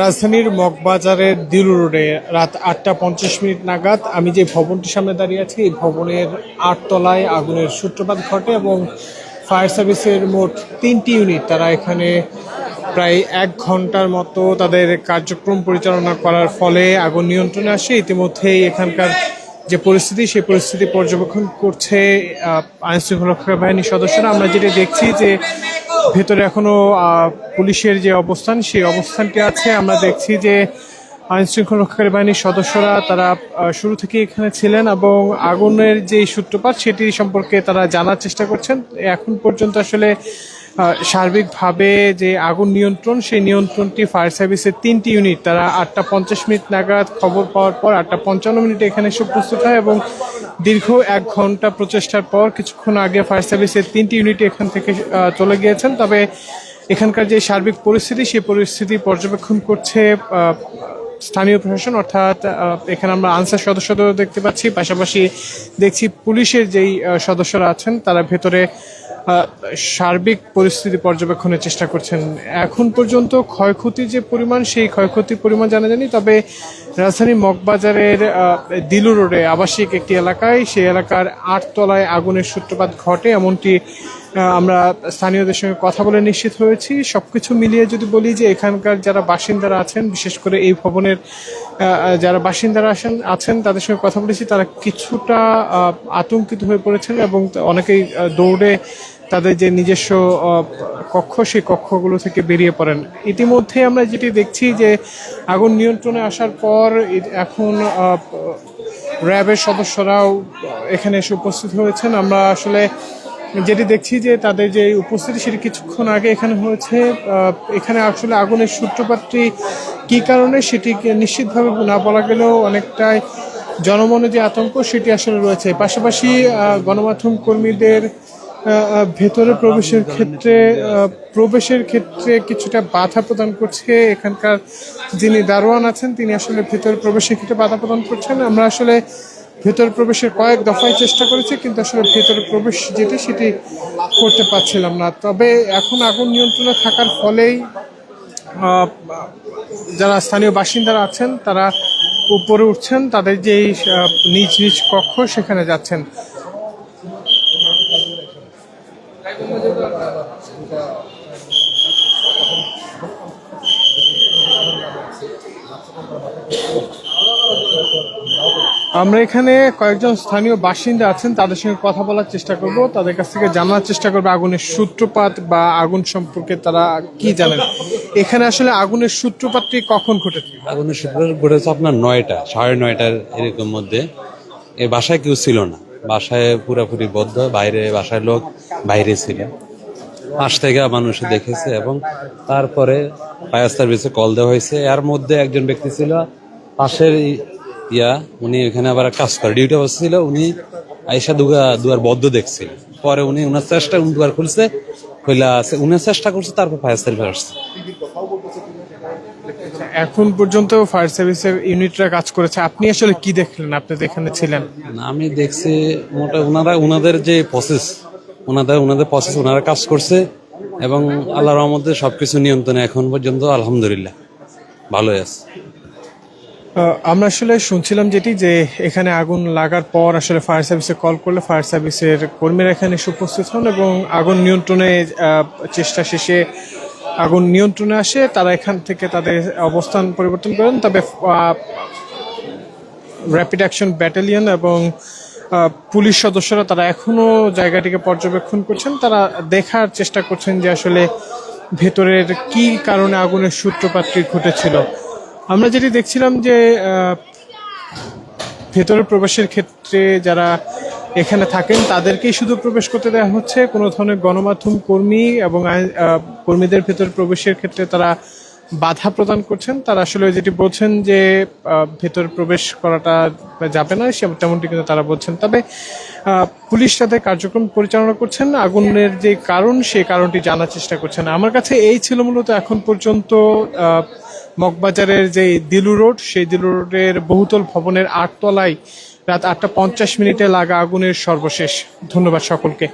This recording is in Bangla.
রাজধানীর মগবাজারের দিলু রোডে রাত আটটা পঞ্চাশ মিনিট নাগাদ আমি যে ভবনটির সামনে দাঁড়িয়ে আছি, এই ভবনের আটতলায় আগুনের সূত্রপাত ঘটে এবং ফায়ার সার্ভিসের মোট তিনটি ইউনিট, তারা এখানে প্রায় এক ঘণ্টার মতো তাদের কার্যক্রম পরিচালনা করার ফলে আগুন নিয়ন্ত্রণে আসে। ইতিমধ্যেই এখানকার যে পরিস্থিতি, সেই পরিস্থিতি পর্যবেক্ষণ করছে আইন রক্ষা বাহিনীর সদস্যরা। আমরা যেটা দেখছি যে ভেতরে এখনও পুলিশের যে অবস্থান, সেই অবস্থানটি আছে। আমরা দেখছি যে আইন শৃঙ্খলা রক্ষাকারী বাহিনীর সদস্যরা তারা শুরু থেকে এখানে ছিলেন এবং আগুনের যে সূত্রপাত, সেটি সম্পর্কে তারা জানার চেষ্টা করছেন। এখন পর্যন্ত আসলে সার্বিকভাবে যে আগুন নিয়ন্ত্রণ, সেই নিয়ন্ত্রণটি ফায়ার সার্ভিসের তিনটি ইউনিট। তারা আটটা পঞ্চাশ মিনিট নাগাদ খবর পাওয়ার পর আটটা পঞ্চান্ন মিনিটে এখানে এসে উপস্থিত হয় এবং দীর্ঘ এক ঘণ্টা প্রচেষ্টার পর কিছুক্ষণ আগে ফায়ার সার্ভিসের তিনটি ইউনিট এখান থেকে চলে গিয়েছেন। তবে এখানকার যে সার্বিক পরিস্থিতি, সেই পরিস্থিতি পর্যবেক্ষণ করছে স্থানীয় প্রশাসন। অর্থাৎ এখানে আমরা আনসার সদস্যদের দেখতে পাচ্ছি। পাশাপাশি দেখছি পুলিশের যেই সদস্যরা আছেন, তারা ভেতরে সার্বিক পরিস্থিতি পর্যবেক্ষণের চেষ্টা করছেন। এখন পর্যন্ত ক্ষয়ক্ষতির যে পরিমাণ, সেই ক্ষয়ক্ষতির পরিমাণ জানা যায়নি, তবে রাজধানী মগবাজারের দিলু রোডে আবাসিক একটি এলাকায়, সেই এলাকার আটতলায় আগুনের সূত্রপাত ঘটে। এমনটি আমরা স্থানীয়দের সঙ্গে কথা বলে নিশ্চিত হয়েছি। সবকিছু মিলিয়ে যদি বলি যে এখানকার যারা বাসিন্দারা আছেন, বিশেষ করে এই ভবনের যারা বাসিন্দারা আসেন, আছেন, তাদের সঙ্গে কথা বলেছি, তারা কিছুটা আতঙ্কিত হয়ে পড়েছেন এবং অনেকেই দৌড়ে তাদের যে নিজস্ব কক্ষ, সেই কক্ষগুলো থেকে বেরিয়ে পড়েন। ইতিমধ্যে আমরা যেটি দেখছি যে আগুন নিয়ন্ত্রণে আসার পর এখন র্যাবের সদস্যরাও এখানে এসে উপস্থিত হয়েছেন। আমরা আসলে যেটি দেখছি যে তাদের যে উপস্থিতি সেটি কিছুক্ষণ আগে এখানে হয়েছে। এখানে আসলে আগুনের সূত্রপাতটি কী কারণে সেটি নিশ্চিতভাবে না বলা গেলেও অনেকটাই জনমনে যে আতঙ্ক সেটি আসলে রয়েছে। পাশাপাশি গণমাধ্যম কর্মীদের ভেতরে প্রবেশের ক্ষেত্রে প্রবেশের ক্ষেত্রে কিছুটা বাধা প্রদান করছে এখানকার যিনি দারোয়ান আছেন, তিনি আসলে ভেতরে প্রবেশের ক্ষেত্রে বাধা প্রদান করছেন। আমরা আসলে ভেতরে প্রবেশের কয়েক দফায় চেষ্টা করেছি, কিন্তু আসলে ভেতরে প্রবেশ যেটি সেটি করতে পারছিলাম না। তবে এখন আগুন নিয়ন্ত্রণে থাকার ফলেই যারা স্থানীয় বাসিন্দারা আছেন, তারা উপরে উঠছেন, তাদের যে নিজ নিজ কক্ষ সেখানে যাচ্ছেন। আমরা এখানে কয়েকজন স্থানীয় বাসিন্দা আছেন, তাদের সঙ্গে কথা বলার চেষ্টা করব। তাদের কাছ থেকে জানার চেষ্টা করব আগুনের সূত্রপাত বা আগুন সম্পর্কে তারা কি জানেন। এখানে আসলে আগুনের সূত্রপাতটি কখন ঘটেছে? আগুনের সূত্রপাত ঘটেছে আপনার নয়টা, সাড়ে নয়টার এরকম মধ্যে। এ বাসায় কেউ ছিল না। বাসায় পুরাপুরি বদ্ধ, বাইরে বাসায় লোক বাইরে ছিল। পাশ থেকে মানুষ দেখেছে এবং তারপরে ফায়ার সার্ভিসে কল দেওয়া হয়েছে। এর মধ্যে একজন ব্যক্তি ছিল পাশের ইয়া উনি এখানে আবার কাজ করে। ডিউটি অবস্থা ছিল উনি আইসা দুগা দুয়ার বদ্ধ দেখছিল। পরে উনি উনার চেষ্টা উনি দুয়ার খুলছে আছে। উনি চেষ্টা করছে তারপর ফায়ার সার্ভিস আসছে। এখন পর্যন্ত ফায়ার সার্ভিসের ইউনিটরা কাজ করেছে। আপনি আসলে কি দেখলেন? আপনি তো এখানে ছিলেন? না, আমি দেখছি মোটা ওনারা ওনাদের যে প্রসেস ওনাদের ওনাদের প্রসেস ওনারা কাজ করছে এবং আল্লাহর রহমতে সবকিছু নিয়ন্ত্রণে এখন পর্যন্ত আলহামদুলিল্লাহ। ভালোই আছে। আমরা আসলে শুনছিলাম যেটি যে এখানে আগুন লাগার পর আসলে ফায়ার সার্ভিসে কল করলে ফায়ার সার্ভিসের কর্মীরা এখানে এসে উপস্থিত হন এবং আগুন নিয়ন্ত্রণে চেষ্টা শেষে আগুন নিয়ন্ত্রণে আসে, তারা এখান থেকে তাদের অবস্থান পরিবর্তন করেন। তবে র্যাপিড অ্যাকশন ব্যাটালিয়ন এবং পুলিশ সদস্যরা তারা এখনও জায়গাটিকে পর্যবেক্ষণ করছেন। তারা দেখার চেষ্টা করছেন যে আসলে ভেতরের কি কারণে আগুনের সূত্রপাতটি ঘটেছিল। আমরা যেটি দেখছিলাম যে ভেতরে প্রবেশের ক্ষেত্রে যারা এখানে থাকেন, তাদেরকেই শুধু প্রবেশ করতে দেওয়া হচ্ছে। কোনো ধরনের গণমাধ্যম কর্মী এবং কর্মীদের ভেতরে প্রবেশের ক্ষেত্রে তারা বাধা প্রদান করছেন, তারা আসলে যেটি বলছেন যে ভেতরে প্রবেশ করাটা যাবে না, সে- তেমনটি কিন্তু তারা বলছেন। তবে পুলিশ তাদের কার্যক্রম পরিচালনা করছেন, আগুনের যে কারণ সেই কারণটি জানার চেষ্টা করছেন। আমার কাছে এই ছিল মূলত এখন পর্যন্ত মগবাজারের যে দিলু রোড, সেই দিলু রোডের বহুতল ভবনের আটতলায় রাত আটটা পঞ্চাশ মিনিটে লাগা আগুনের সর্বশেষ। ধন্যবাদ সকলকে।